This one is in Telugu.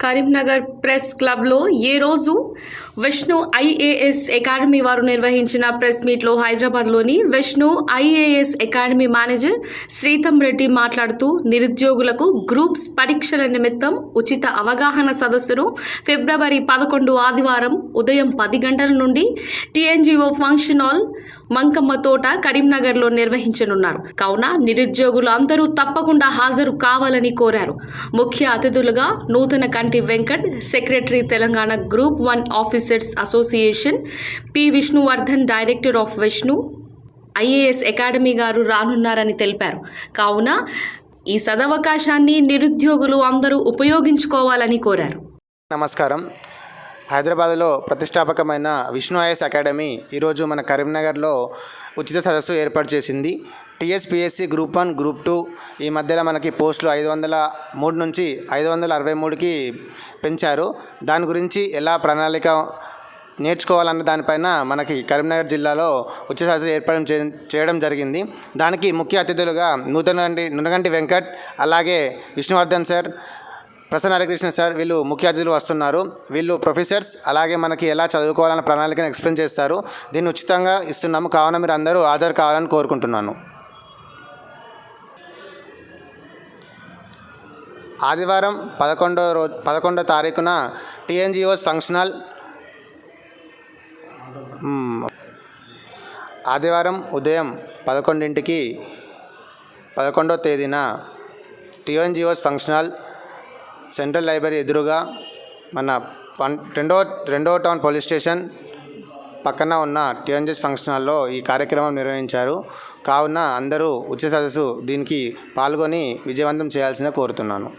కరీంనగర్ ప్రెస్ క్లబ్లో ఏ రోజు విష్ణు ఐఏఎస్ అకాడమీ వారు నిర్వహించిన ప్రెస్ మీట్లో హైదరాబాద్లోని Vishnu IAS academy manager Sritam Reddy మాట్లాడుతూ నిరుద్యోగులకు గ్రూప్స్ పరీక్షల నిమిత్తం ఉచిత అవగాహన సదస్సును ఫిబ్రవరి పదకొండు ఆదివారం ఉదయం పది గంటల నుండి టీఎన్జిఓ ఫంక్షన్ హాల్ మంకమ్మ తోట కరీంనగర్లో నిర్వహించనున్నారు. కావున నిరుద్యోగులు అందరూ తప్పకుండా హాజరు కావాలని కోరారు. ముఖ్య అతిథులుగా నూతన కంటి Venkat secretary Telangana group one officers association P Vishnuvardhan director of Vishnu IAS academy గారు రానున్నారని తెలిపారు. కావున ఈ సదవకాశాన్ని నిరుద్యోగులు అందరూ ఉపయోగించుకోవాలని కోరారు. నమస్కారం. హైదరాబాద్లో ప్రతిష్టాపకమైన విష్ణు ఐఎస్ అకాడమీ ఈరోజు మన కరీంనగర్లో ఉచిత సదస్సు ఏర్పాటు చేసింది. TSPSC group one group two ఈ మధ్యలో మనకి పోస్టులు ఐదు వందల మూడు నుంచి ఐదు వందల అరవై మూడుకి పెంచారు. దాని గురించి ఎలా ప్రణాళిక నేర్చుకోవాలన్న దానిపైన మనకి కరీంనగర్ జిల్లాలో ఉచిత సదస్సు ఏర్పాటు చేయడం జరిగింది. దానికి ముఖ్య అతిథులుగా నూతనగండి నునగంటి వెంకట్ అలాగే విష్ణువర్ధన్ సార్ ప్రసన్న హరికృష్ణ సార్ వీళ్ళు ముఖ్య అతిథులు వస్తున్నారు. వీళ్ళు ప్రొఫెసర్స్ అలాగే మనకి ఎలా చదువుకోవాలన్న ప్రణాళికను ఎక్స్ప్లెయిన్ చేస్తారు. దీన్ని ఉచితంగా ఇస్తున్నాము. కావున మీరు అందరూ హాజరు కావాలని కోరుకుంటున్నాను. ఆదివారం పదకొండో రోజు పదకొండో తారీఖున టీఎన్జిఓస్ ఫంక్షనల్. ఆదివారం ఉదయం పదకొండింటికి పదకొండో తేదీన టీఎన్జిఓస్ ఫంక్షనల్ సెంట్రల్ లైబ్రరీ ఎదురుగా మన వన్ రెండో రెండో టౌన్ పోలీస్ స్టేషన్ పక్కన ఉన్న టీఎన్జిఎస్ ఫంక్షన్ హాల్లో ఈ కార్యక్రమం నిర్వహించారు. కావున అందరూ ఉచిత సదస్సు దీనికి పాల్గొని విజయవంతం చేయాల్సిన కోరుతున్నాను.